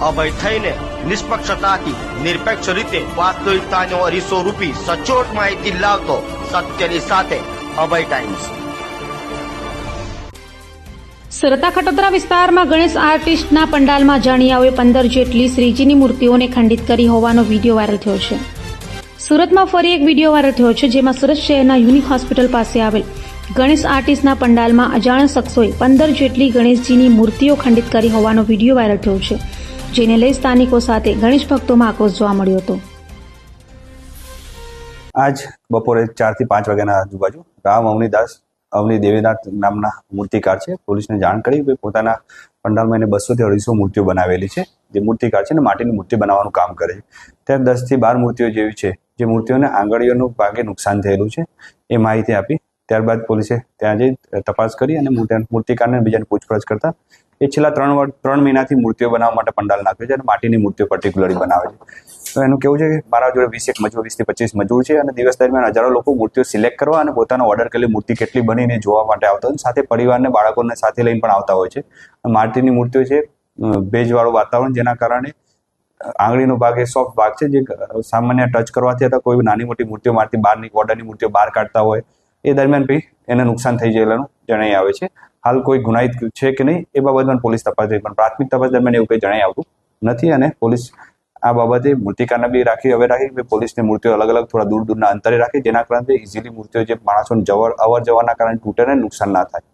અભય થઈને નિષ્પક્ષતાથી નિરપેક્ષ રીતે વાસ્તવિકતાનો અરીસો રૂપી સચોટ માહિતી લાવતો સત્યની સાથે અભય ટાઈમ્સ. સરતા ખટોદરા વિસ્તારમાં ગણેશ આર્ટિસ્ટના પંડાલમાં જાણિયાઓએ પંદર જેટલી શ્રીજીની મૂર્તિઓને ખંડિત કરી હોવાનો વીડિયો વાયરલ થયો છે. સુરતમાં ફરી એક વીડિયો વાયરલ થયો છે જેમાં સુરત શહેરના યુનિક હોસ્પિટલ પાસે આવેલ ગણેશ આર્ટિસ્ટના પંડાલમાં અજાણ શખ્સોએ પંદર જેટલી ગણેશજીની મૂર્તિઓ ખંડિત કરી હોવાનો વીડિયો વાયરલ થયો છે. જેને લઈ સ્થાનિકો સાથે ગણેશ ભક્તોમાં આક્રોશ જોવા મળ્યો હતો. આજ બપોરે ચારથી પાંચ વાગ્યાના આજુબાજુ રામ અવનીદાસ અવની દેવીનાથ નામના મૂર્તિકાર છે. પોલીસને જાણ કરી કે પોતાના પંડાલમાં એને બસોથી અઢીસો મૂર્તિઓ બનાવેલી છે. જે મૂર્તિકાર છે ને માટીની મૂર્તિ બનાવવાનું કામ કરે છે. ત્યારે દસથી બાર મૂર્તિઓ જેવી છે. જે મૂર્તિઓને આંગળીઓનું ભાગે નુકસાન થયેલું છે. એ માહિતી આપી. ત્યારબાદ પોલીસે ત્યાં જઈ તપાસ કરી અને મૂર્તિકારને બીજાને પૂછપરછ કરતા એ છેલ્લા ત્રણ વર્ષ ત્રણ મહિનાથી મૂર્તિઓ બનાવવા માટે પંડાલ નાખે છે અને માટીની મૂર્તિઓ પર્ટિક્યુલરલી બનાવે છે. તો એનું કેવું છે કે મારા જોડે વીસ એક મજૂર વીસથી પચીસ મજૂર છે અને દિવસ દરમિયાન હજારો લોકો મૂર્તિઓ સિલેક્ટ કરવા અને પોતાનો ઓર્ડર કરેલી મૂર્તિ કેટલી બનીને જોવા માટે આવતા હોય સાથે પરિવારને, બાળકોને સાથે લઈને પણ આવતા હોય છે. માટીની મૂર્તિઓ છે ભેજવાળું વાતાવરણ જેના કારણે આંગળીનો ભાગ એ સોફ્ટ ભાગ છે. જે સામાન્ય ટચ કરવાથી અથવા કોઈ નાની મોટી મૂર્તિઓ મારતી બહારની ઓર્ડરની મૂર્તિઓ બહાર કાઢતા હોય એ દરમિયાન બી એને નુકસાન થઈ ગયેલાનું જણાઈ આવે છે. હાલ કોઈ ગુનાહિત છે કે નહીં એ બાબતમાં પોલીસ તપાસ થઈ પણ પ્રાથમિક તપાસ દરમિયાન એવું કંઈ જણાઈ આવતું નથી અને પોલીસ આ બાબતે મૂર્તિકારને બી રાખી, હવે રાખી પોલીસની મૂર્તિઓ અલગ અલગ થોડા દૂર દૂરના અંતરે રાખી, જેના કારણે ઇઝીલી મૂર્તિઓ જે માણસોને જવર, અવર જવાના કારણે તૂટે ને નુકસાન ના થાય.